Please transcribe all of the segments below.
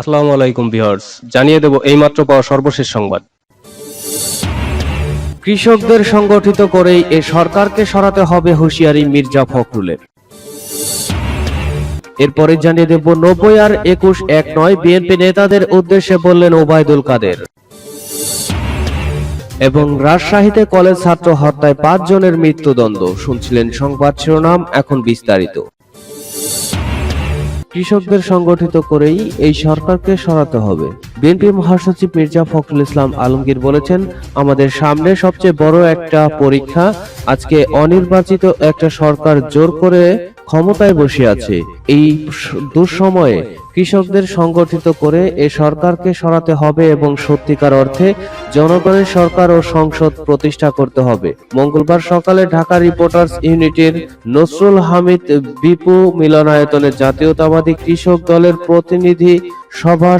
আসসালামু আলাইকুম ভিউয়ার্স, জানিয়ে দেব এইমাত্র পাওয়া সর্বশেষ সংবাদ। কৃষকদের সংগঠিত করেই এ সরকারকে সরাতে হবে হুঁশিয়ারি মির্জা ফখরুলের। এরপরে জানিয়ে দেব নব্বই আর একুশ এক নয় বিএনপি নেতাদের উদ্দেশ্যে বললেন ওবায়দুল কাদের। এবং রাজশাহীতে কলেজ ছাত্র হত্যায় পাঁচ জনের মৃত্যুদণ্ড, শুনছিলেন সংবাদ শিরোনাম, এখন বিস্তারিত। কৃষকদের সংগঠিত করেই এই সরকারকে সরাতে হবে। বিএনপি মহাসচিব মির্জা ফখরুল ইসলাম আলমগীর বলেছেন, আমাদের সামনে সবচেয়ে বড় একটা পরীক্ষা, আজকে অনির্বাচিত একটা সরকার জোর করে ক্ষমতায় বসে আছে। এই দুঃসময়ে কৃষকদের সংগঠিত করে এ সরকারকে সরাতে হবে এবং সত্যিকার অর্থে জনগণের সরকার ও সংসদ প্রতিষ্ঠা করতে হবে। মঙ্গলবার সকালে ঢাকা রিপোর্টার্স ইউনিটির নসরুল হামিদ বিপু মিলনায়তনে জাতীয়তাবাদী কৃষক দলের প্রতিনিধি সভা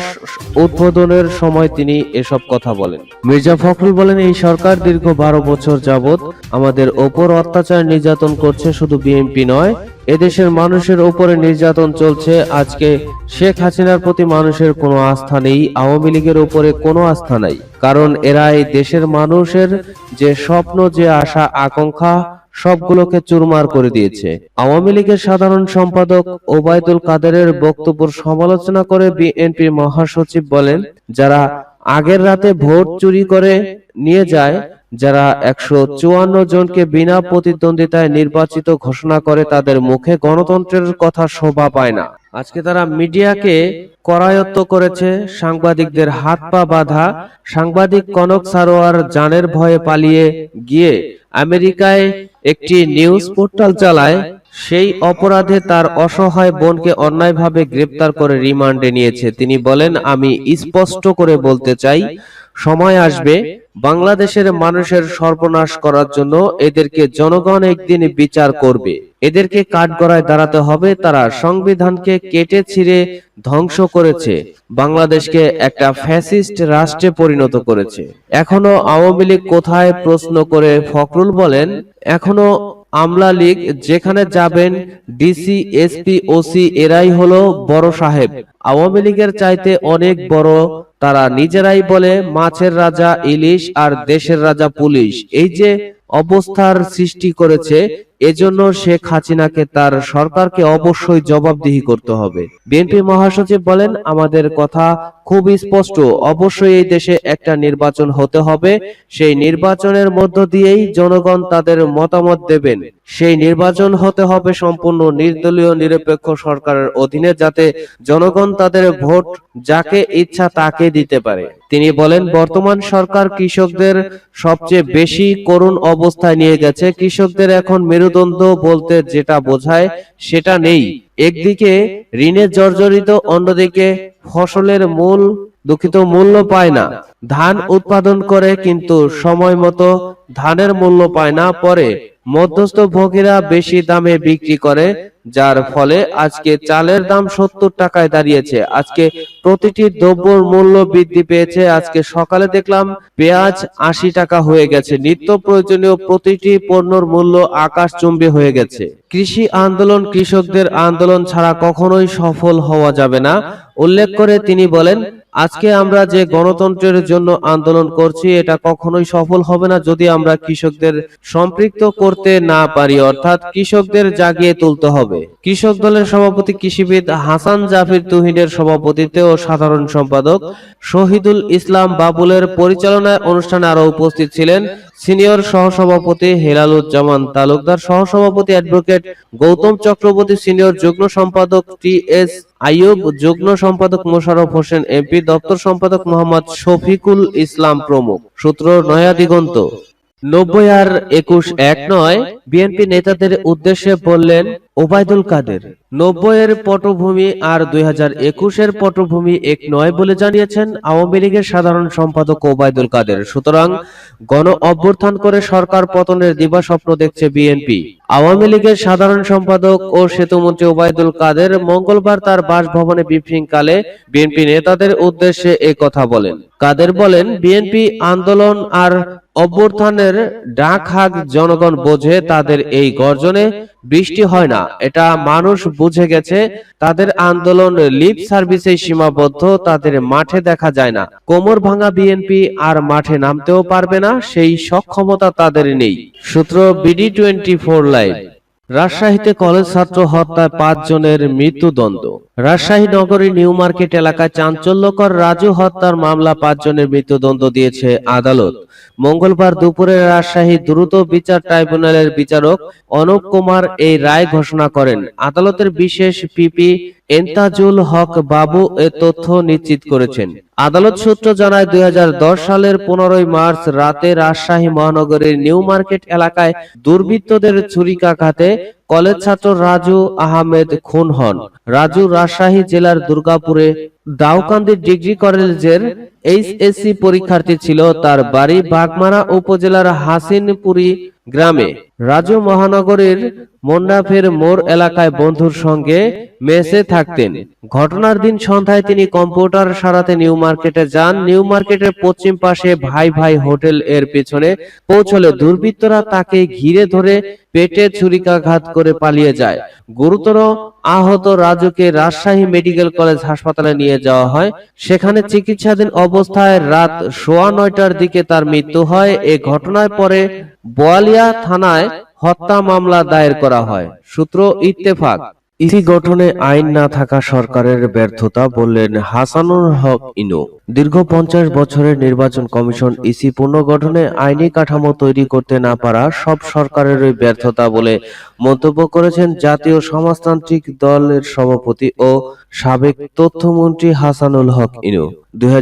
উদ্বোধনের সময় তিনি এসব কথা বলেন। মির্জা ফখরুল বলেন, এই সরকার দীর্ঘ বারো বছর যাবত আমাদের ওপর অত্যাচার নির্যাতন করছে, শুধু বিএনপি নয় এদেশের মানুষের উপরে নির্যাতন চলছে। আজকে শেখ হাসিনার প্রতি মানুষের কোনো আস্থা নেই, আওয়ামী লীগের উপরে কোনো আস্থা নাই। কারণ এরা এই দেশের মানুষের যে স্বপ্ন, যে আশা, আকাঙ্ক্ষা, সবগুলোকে চুরমার করে দিয়েছে। আওয়ামী লীগের সাধারণ সম্পাদক ওবায়দুল কাদেরের বক্তব্যের সমালোচনা করে বিএনপির মহাসচিব বলেন, যারা আগের রাতে ভোট চুরি করে নিয়ে যায় যারা একশো চুয়ান্ন জনকে বিনা প্রতিদ্বন্দ্বিতায় নির্বাচিত ঘোষণা করে তাদের মুখে গণতন্ত্রের কথা শোভা পায় না। আজকে তারা মিডিয়াকে করায়ত্ত করেছে, সাংবাদিকদের হাত পা বাঁধা, সাংবাদিক কনক সারোয়ার জানের ভয়ে পালিয়ে গিয়ে আমেরিকায় একটি নিউজ পোর্টাল চালায়, সেই অপরাধে তার অসহায় বোনকে অন্যায়ভাবে গ্রেপ্তার করে রিমান্ডে নিয়েছে। তিনি বলেন, আমি স্পষ্ট করে বলতে চাই সময় আসবে বাংলাদেশের মানুষের সর্বনাশ করার জন্য এদেরকে জনগণ একদিন বিচার করবে। এদেরকে কাঠগড়ায় দাঁড়াতে হবে তারা সংবিধানকে কেটে ছিঁড়ে ধ্বংস করেছে। বাংলাদেশকে একটা ফ্যাসিস্ট রাষ্ট্রে পরিণত করেছে। এখনও আওয়ামী লীগ কোথায় প্রশ্ন করে ফখরুল বলেন এখনও আমলা লীগ যেখানে যাবেন ডিসি, এসপি, ওসি, এরাই হলো বড় সাহেব। আওয়ামী লীগের চাইতে অনেক বড় তারা নিজেরাই বলে মাছের রাজা ইলিশ আর দেশের রাজা পুলিশ। এই যে অবস্থার সৃষ্টি করেছে এজন্য শেখ হাসিনাকে তার সরকারকে অবশ্যই জবাবদিহি করতে হবে। বিএনপি মহাসচিব বলেন, আমাদের কথা খুব স্পষ্ট। অবশ্যই এই দেশে একটা নির্বাচন হতে হবে। সেই নির্বাচনের মধ্য দিয়েই জনগণ তাদের মতামত দেবেন। সেই নির্বাচন হতে হবে সম্পূর্ণ নির্দলীয়, নিরপেক্ষ সরকারের অধীনে যাতে জনগণ তাদের ভোট যাকে ইচ্ছা তাকে দিতে পারে। তিনি বলেন বর্তমান সরকার কৃষকদের সবচেয়ে বেশি করুণ অবস্থায় নিয়ে গেছে। কৃষকদের এখন মেরুদণ্ড বলতে যেটা বোঝায় সেটা নেই। একদিকে ঋণে জর্জরিত অন্যদিকে ফসলের মূল দুঃখিত মূল্য পায় না। ধান উৎপাদন করে কিন্তু সময় মতো ধানের মূল্য পায় না। পরে মধ্যস্থ ভোগীরা বেশি দামে বিক্রি করে, যার ফলে আজকে চালের দাম সত্তর টাকায় দাঁড়িয়েছে। আজকে প্রতিটি দ্রব্যর মূল্য বৃদ্ধি পেয়েছে। আজকে সকালে দেখলাম পেঁয়াজ আশি টাকা হয়ে গেছে। নিত্য প্রয়োজনীয় প্রতিটি পণ্যর মূল্য আকাশ আকাশচুম্বী হয়ে গেছে। কৃষি আন্দোলন কৃষকদের আন্দোলন ছাড়া কখনোই সফল হওয়া যাবে না। উল্লেখ করে তিনি বলেন আজকে আমরা যে গণতন্ত্রের জন্য আন্দোলন করছি, এটা কখনোই সফল হবে না যদি আমরা কৃষকদের সম্পৃক্ত করতে না পারি, অর্থাৎ কৃষকদের জাগিয়ে তুলতে হবে। কৃষক দলের সভাপতি কৃষিবিদ হাসান জাফির তুহিনের সভাপতিত্বে ও সাধারণ সম্পাদক শহীদুল ইসলাম বাবুলের পরিচালনায় অনুষ্ঠানে আরও উপস্থিত ছিলেন সিনিয়র সহসভাপতি হেলালুজ্জামান তালুকদার, সহসভাপতি অ্যাডভোকেট গৌতম চক্রবর্তী, সিনিয়র যুগ্ম সম্পাদক টি এস আইয়ুব, যুগ্ম সম্পাদক মোশাররফ হোসেন, এমপি, দপ্তর সম্পাদক মোহাম্মদ শফিকুল ইসলাম প্রমুখ। সূত্র নয়া দিগন্ত। নব্বই আর একুশ এক নয়, বিএনপি নেতাদের উদ্দেশ্যে বললেন, ওবায়দুল কাদের। নব্বই এর পটভূমি আর দুই হাজার একুশের পটভূমি এক নয় বলে জানিয়েছেন আওয়ামী লীগের সাধারণ সম্পাদক ওবায়দুল কাদের। সুতরাং গণ অভ্যুত্থান করে সরকার পতনের দিবা স্বপ্ন দেখছে বিএনপি। আওয়ামী লীগের সাধারণ সম্পাদক ও সেতুমন্ত্রী ওবায়দুল কাদের মঙ্গলবার তার বাসভবনে ব্রিফিংকালে বিএনপি নেতাদের উদ্দেশ্যে এ কথা বলেন। কাদের বলেন, বিএনপি আন্দোলন আর অভ্যুত্থানের ডাক হাক জনগণ বোঝে, তাদের এই গর্জনে বৃষ্টি হয় না। এটা মানুষ বুঝে গেছে, তাদের আন্দোলন লিপ সার্ভিসে সীমাবদ্ধ, তাদের মাঠে দেখা যায় না। কোমর ভাঙা বিএনপি আর মাঠে নামতেও পারবে না, সেই সক্ষমতা তাদের নেই। সূত্র বিডি টোয়েন্টি ফোর লাইভ রাজশাহীতে কলেজ ছাত্র হত্যায় পাঁচ জনের মৃত্যুদণ্ড। রাজশাহী নগরীর নিউ মার্কেট এলাকায় চাঞ্চল্যকর রাজু হত্যার মামলা পাঁচ জনের মৃত্যুদণ্ড দিয়েছে আদালত। মঙ্গলবার দুপুরে রাজশাহী দ্রুত বিচার ট্রাইব্যুনালের বিচারক অনুপ কুমার এই রায় ঘোষণা করেন। আদালতের বিশেষ পিপি এন্তাজুল হক বাবু এ তথ্য নিশ্চিত করেছেন। আদালত সূত্র জানায়, দুই হাজার দশ সালের পনেরোই মার্চ রাতে রাজশাহী মহানগরীর নিউ মার্কেট এলাকায় দুর্বৃত্তদের ছুরিকাঘাতে ¿eh? কলেজ ছাত্র রাজু আহমেদ খুন হন। রাজু রাজশাহী জেলার দুর্গাপুরে দাউকান্দি ডিগ্রি কলেজের এইচএসসি পরীক্ষার্থী ছিল তার বাড়ি বাগমারা উপজেলার হাসিনপুরি গ্রামে। রাজু মহানগরীর মন্ডাফের মোড় এলাকায় বন্ধুর সঙ্গে মেসে থাকতেন। ঘটনার দিন সন্ধ্যায় তিনি কম্পিউটার সারাতে নিউ মার্কেটে যান। নিউ মার্কেটের পশ্চিম পাশে ভাই ভাই হোটেল এর পেছনে পৌঁছলে দুর্বৃত্তরা তাকে ঘিরে ধরে পেটে ছুরিকাঘাত করে পালিয়ে যায়। গুরুতর আহত রাজুকে রাজশাহী মেডিকেল কলেজ হাসপাতালে নিয়ে যাওয়া হয়। সেখানে চিকিৎসাধীন অবস্থায় রাত সোয়া নয়টার দিকে তার মৃত্যু হয়। এ ঘটনায় পরে বোয়ালিয়া থানায় হত্যা মামলা দায়ের করা হয়। সূত্র ইত্তেফাক। ইসি গঠনে আইন না থাকা সরকারের ব্যর্থতা বললেন হাসানুর হক ইনু। দীর্ঘ পঞ্চাশ বছরের নির্বাচন কমিশন ইসি পুনর্গঠনে আইনি কাঠামো তৈরি করতে না পারা সব সরকারেরই ব্যর্থতা বলে মন্তব্য করেছেন জাতীয় সমাজতান্ত্রিক দলের সভাপতি ও সাবেক তথ্যমন্ত্রী হাসানুল হক ইনু। দুই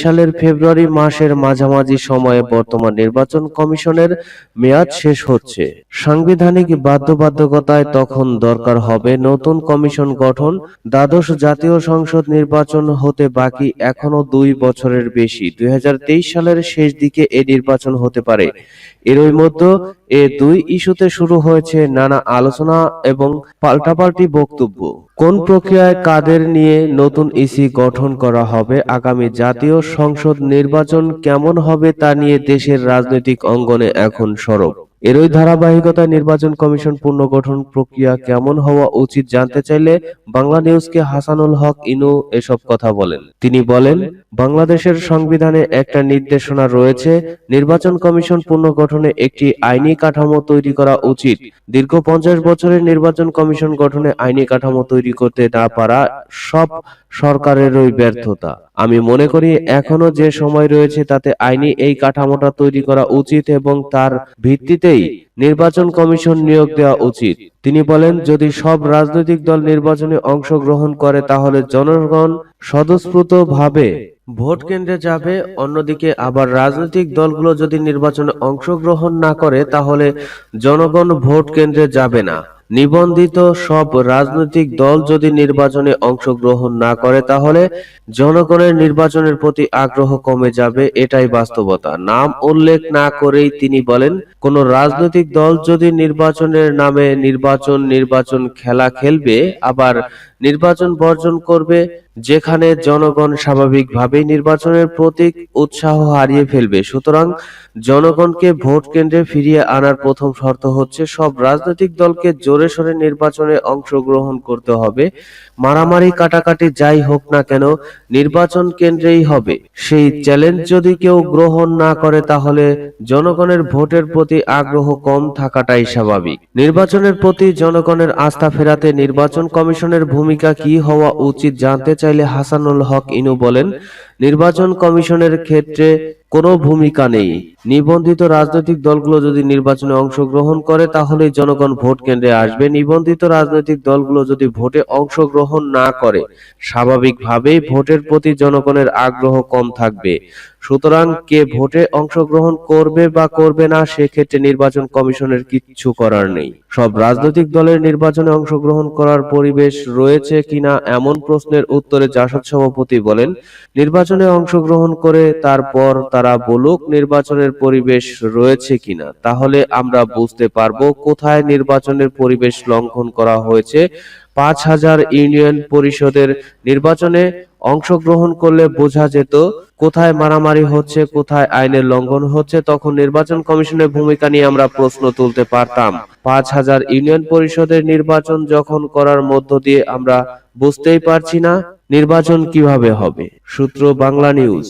সালের ফেব্রুয়ারি মাসের মাঝামাঝি সময়ে বর্তমান নির্বাচন কমিশনের মেয়াদ শেষ হচ্ছে। সাংবিধানিক বাধ্যবাধকতায় তখন দরকার হবে নতুন কমিশন গঠন, দ্বাদশ জাতীয় সংসদ নির্বাচন হতে বাকি এখনও দুই বছরের বেশি। দুই হাজার তেইশ সালের শেষ দিকে এ নির্বাচন হতে পারে। এরই মধ্যে এ দুই ইস্যুতে শুরু হয়েছে নানা আলোচনা এবং পাল্টাপাল্টি বক্তব্য। কোন প্রক্রিয়ায় কাদের নিয়ে নতুন ইসি গঠন করা হবে, আগামী জাতীয় সংসদ নির্বাচন কেমন হবে তা নিয়ে দেশের রাজনৈতিক অঙ্গনে এখন সরব। এরই ধারাবাহিকতায় নির্বাচন কমিশন পুনর্গঠন প্রক্রিয়া কেমন হওয়া উচিত জানতে চাইলে বাংলা নিউজকে হাসানুল হক ইনু এসব কথা বলেন। তিনি বলেন, বাংলাদেশের সংবিধানে একটা নির্দেশনা রয়েছে, নির্বাচন কমিশন পুনর্গঠনে একটি আইনি কাঠামো তৈরি করা উচিত। দীর্ঘ পঞ্চাশ বছরের নির্বাচন কমিশন গঠনে আইনি কাঠামো তৈরি করতে না পারা সব সরকারেরই ব্যর্থতা। আমি মনে করি, এখনও যে সময় রয়েছে তাতে আইনি এই কাঠামোটা তৈরি করা উচিত এবং তার ভিত্তিতেই নির্বাচন কমিশন নিয়োগ দেওয়া উচিত। তিনি বলেন, যদি সব রাজনৈতিক দল নির্বাচনে অংশগ্রহণ করে, তাহলে জনগণ স্বতঃস্ফূর্তভাবে ভোট কেন্দ্রে যাবে। অন্যদিকে আবার রাজনৈতিক দলগুলো যদি নির্বাচনে অংশগ্রহণ না করে, তাহলে জনগণ ভোট কেন্দ্রে যাবে না। নিবন্ধিত সব রাজনৈতিক দল যদি নির্বাচনে অংশগ্রহণ না করে তাহলে জনগণের নির্বাচনের প্রতি আগ্রহ কমে যাবে, এটাই বাস্তবতা। নাম উল্লেখ না করেই তিনি বলেন, কোন রাজনৈতিক দল যদি নির্বাচনের নামে নির্বাচন নির্বাচন খেলা খেলবে, আবার নির্বাচন বর্জন করবে, যেখানে জনগণ স্বাভাবিকভাবেই নির্বাচনের প্রতীক উৎসাহ হারিয়ে ফেলবে। সুতরাং জনগণকে ভোট কেন্দ্রে ফিরিয়ে আনার প্রথম শর্ত হচ্ছে, সব রাজনৈতিক দলকে জোরে সোরে নির্বাচনে অংশগ্রহণ করতে হবে। মারামারি, কাটাকাটি যাই হোক না কেন, নির্বাচন কেন্দ্রেই হবে। সেই চ্যালেঞ্জ যদি কেউ গ্রহণ না করে, তাহলে জনগণের ভোটের প্রতি আগ্রহ কম থাকাটাই স্বাভাবিক। নির্বাচনের প্রতি জনগণের আস্থা ফেরাতে নির্বাচন কমিশনের ভূমিকা কি হওয়া উচিত জানতে চাইলে হাসানুল হক ইনু বলেন নির্বাচন কমিশনের ক্ষেত্রে কোনো ভূমিকা নেই। নিবন্ধিত রাজনৈতিক দলগুলো যদি নির্বাচনে অংশগ্রহণ করে তাহলে জনগণ ভোট কেন্দ্রে আসবে। নিবন্ধিত রাজনৈতিক দলগুলো যদি ভোটে অংশগ্রহণ না করে, স্বাভাবিকভাবেই ভোটের প্রতি জনগণের আগ্রহ কম থাকবে। সুতরাং কে ভোটে অংশগ্রহণ করবে বা করবে না সেক্ষেত্রে নির্বাচন কমিশনের কিচ্ছু করার নেই। সব রাজনৈতিক দলের নির্বাচনে অংশগ্রহণ করার পরিবেশ রয়েছে কিনা এমন প্রশ্নের উত্তরে জাসদ সভাপতি বলেন নির্বাচনে অংশগ্রহণ করে তারপর তারা বলুক নির্বাচনের পরিবেশ রয়েছে কিনা। তাহলে আমরা বুঝতে পারব কোথায় নির্বাচনের পরিবেশ লঙ্ঘন করা হয়েছে পাঁচ হাজার ইউনিয়ন পরিষদের নির্বাচনে অংশগ্রহণ করলে বোঝা যেত কোথায় মারামারি হচ্ছে, কোথায় আইনের লঙ্ঘন হচ্ছে। তখন নির্বাচন কমিশনের ভূমিকা নিয়ে আমরা প্রশ্ন তুলতে পারতাম। পাঁচ হাজার ইউনিয়ন পরিষদের নির্বাচন যখন করার মধ্য দিয়ে আমরা বুঝতেই পারছি না, নির্বাচন কীভাবে হবে। সূত্র বাংলা নিউজ।